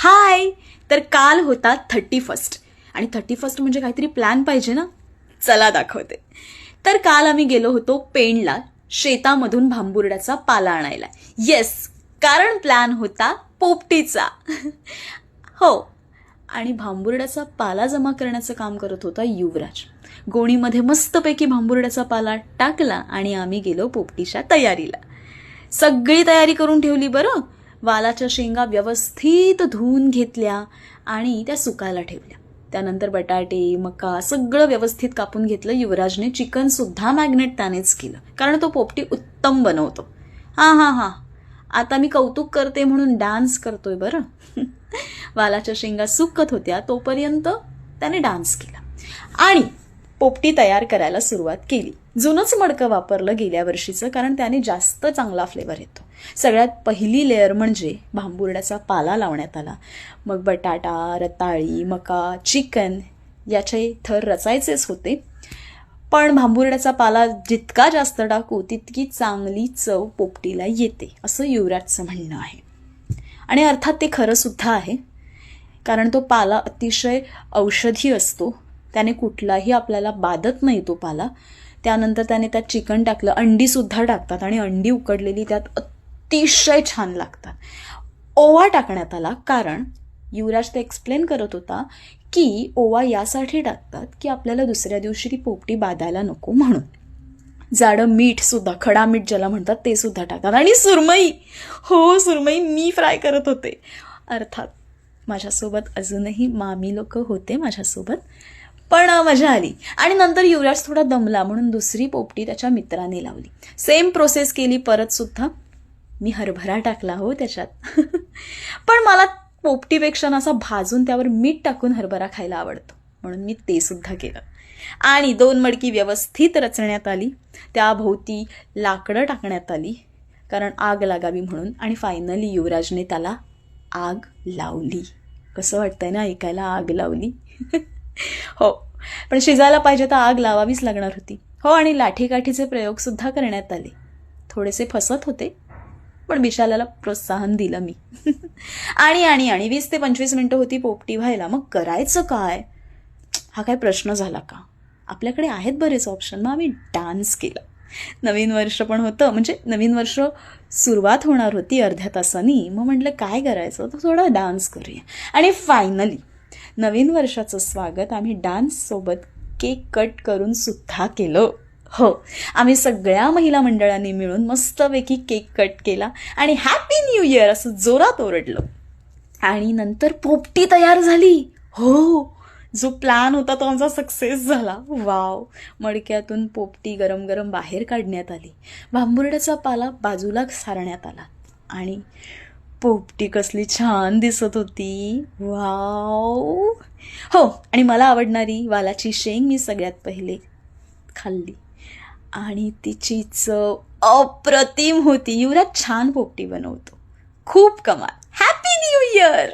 हाय. तर काल होता थर्टी फर्स्ट आणि थर्टी फर्स्ट म्हणजे काहीतरी प्लॅन पाहिजे ना? चला दाखवते. तर काल आम्ही गेलो होतो पेणला शेतामधून भांबुर्ड्याचा पाला आणायला. येस कारण प्लॅन होता पोपटीचा. हो. आणि भांबुर्ड्याचा पाला जमा करण्याचं काम करत होता युवराज. गोणीमध्ये मस्तपैकी भांबुर्ड्याचा पाला टाकला आणि आम्ही गेलो पोपटीच्या तयारीला. सगळी तयारी करून ठेवली बरं? वालाच्या शेंगा व्यवस्थित धुवून घेतल्या आणि त्या सुकायला ठेवल्या. त्यानंतर बटाटे मका सगळं व्यवस्थित कापून घेतलं. युवराजने चिकनसुद्धा मॅग्नेट त्यानेच केलं. कारण तो पोपटी उत्तम बनवतो. हां हां हां. आता मी कौतुक करते म्हणून डान्स करतोय बरं. वालाच्या शेंगा सुकत होत्या तोपर्यंत त्याने डान्स केला. आणि पोपटी तयार करायला सुरुवात केली. जुनंच मडकं वापरलं गेल्या वर्षीचं कारण त्याने जास्त चांगला फ्लेवर येतो. सगळ्यात पहिली लेअर म्हणजे भांबुर्ड्याचा पाला लावण्यात आला. मग बटाटा रताळी मका चिकन याचे थर रचायचेच होते. पण भांबुर्ड्याचा पाला जितका जास्त टाकू तितकी चांगली चव पोपटीला येते असं युवराजचं म्हणणं आहे. आणि अर्थात ते खरंसुद्धा आहे कारण तो पाला अतिशय औषधी असतो. त्याने कुठलाही आपल्याला बाधत नाही तो पाला. त्यानंतर त्याने त्यात चिकन टाकलं अंडीसुद्धा टाकतात आणि अंडी उकडलेली त्यात अतिशय छान लागतात. ओवा टाकण्यात आला कारण युवराज ते एक्सप्लेन करत होता की ओवा यासाठी टाकतात की आपल्याला दुसऱ्या दिवशी ती पोपटी बाधायला नको म्हणून. जाडं मीठ सुद्धा खडा मीठ ज्याला म्हणतात ते सुद्धा टाकतात. आणि सुरमई हो सुरमई मी फ्राय करत होते. अर्थात माझ्यासोबत अजूनही मामी लोक होते माझ्यासोबत. पण मजा आली. आणि नंतर युवराज थोडा दमला म्हणून दुसरी पोपटी त्याच्या मित्राने लावली. सेम प्रोसेस केली परत सुद्धा. मी हरभरा टाकला हो त्याच्यात. पण मला पोपटीपेक्षा असा भाजून त्यावर मीठ टाकून हरभरा खायला आवडतो. म्हणून मी ते सुद्धा केलं. आणि दोन मडकी व्यवस्थित रचण्यात आली. त्याभोवती लाकडं टाकण्यात आली. कारण आग लागावी म्हणून. आणि फायनली युवराजने त्याला आग लावली. कसं वाटतंय ना ऐकायला? आग लावली. हो. पण शिजायला पाहिजे तर आग लावावीच लागणार होती. हो आणि लाठीकाठीचे प्रयोगसुद्धा करण्यात आले. थोडेसे फसत होते पण विशालाला प्रोत्साहन दिलं मी. आणि आणि आणि वीस ते पंचवीस मिनटं होती पोपटी व्हायला. मग करायचं काय? हा काय प्रश्न झाला का? आपल्याकडे आहेत बरेच ऑप्शन मग आम्ही डान्स केला. नवीन वर्ष पण होतं. म्हणजे नवीन वर्ष सुरुवात होणार होती अर्ध्या तासानी. मग म्हटलं काय करायचं? तर थोडा डान्स करूया. आणि फायनली नवीन वर्षाचं स्वागत आम्ही डान्ससोबत केक कट करून सुद्धा केलं. हो. आम्ही सगळ्या महिला मंडळांनी मिळून मस्तपैकी केक कट केला आणि हॅपी न्यू इयर असं जोरात ओरडलं. आणि नंतर पोपटी तयार झाली. हो. जो प्लॅन होता तो आमचा सक्सेस झाला. वाव. मडक्यातून पोपटी गरम गरम बाहेर काढण्यात आली. भांबुर्ड्याचा पाला बाजूला सारण्यात आला. आणि पोपटी कसली छान दिसत होती. वाव. हो आणि मला आवडणारी वालाची शेंग मी सगळ्यात पहिले खाल्ली. आणि तिची चव अप्रतिम होती. युवराज छान पोपटी बनवतो. खूप कमाल. Happy new year